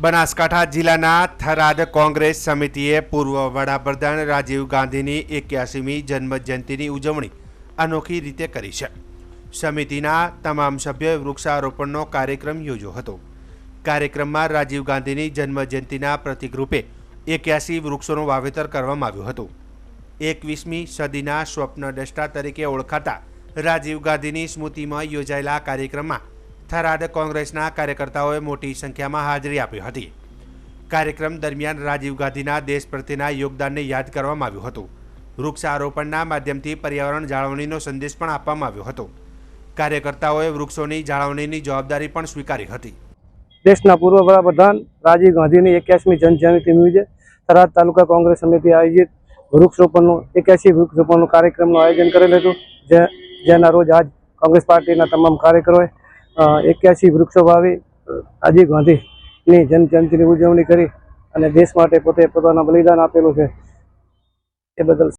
બનાસકાંઠા જિલ્લાના થરાદ કોંગ્રેસ સમિતિએ પૂર્વ વડાપ્રધાન રાજીવ ગાંધીની એક્યાસીમી જન્મજયંતિની ઉજવણી અનોખી રીતે કરી છે. સમિતિના તમામ સભ્યોએ વૃક્ષારોપણનો કાર્યક્રમ યોજ્યો હતો. કાર્યક્રમમાં રાજીવ ગાંધીની જન્મજયંતિના પ્રતિકરૂપે એક્યાસી વૃક્ષોનું વાવેતર કરવામાં આવ્યું હતું. એકવીસમી સદીના સ્વપ્નદ્રષ્ટા તરીકે ઓળખાતા રાજીવ ગાંધીની સ્મૃતિમાં યોજાયેલા કાર્યક્રમમાં થરાદ કોંગ્રેસના કાર્યકર્તાઓએ મોટી સંખ્યામાં હાજરી આપી હતી. કાર્યક્રમ દરમિયાન રાજીવ ગાંધીના દેશ પ્રત્યેના યોગદાનને યાદ કરવામાં આવ્યું હતું. વૃક્ષારોપણના માધ્યમથી પર્યાવરણ જાળવણીનો સંદેશ પણ આપવામાં આવ્યો હતો. કાર્યકર્તાઓએ વૃક્ષોની જાળવણીની જવાબદારી પણ સ્વીકારી હતી. દેશના પૂર્વ વડાપ્રધાન રાજીવ ગાંધીની એક્યાસમી જન્મજયંતિ નિમિત્તે થરાદ તાલુકા કોંગ્રેસ સમિતિ આયોજિત વૃક્ષરોપણનું, એક્યાસી વૃક્ષરોપણનું કાર્યક્રમનું આયોજન કરેલ હતું, જે જેના રોજ આજ કોંગ્રેસ પાર્ટીના તમામ કાર્યકરોએ એક્યાસી વૃક્ષો વાવી રાજીવ ગાંધીની જન્મજયંતિની ઉજવણી કરી અને દેશ માટે પોતે પોતાના બલિદાન આપેલું છે. એ બદલ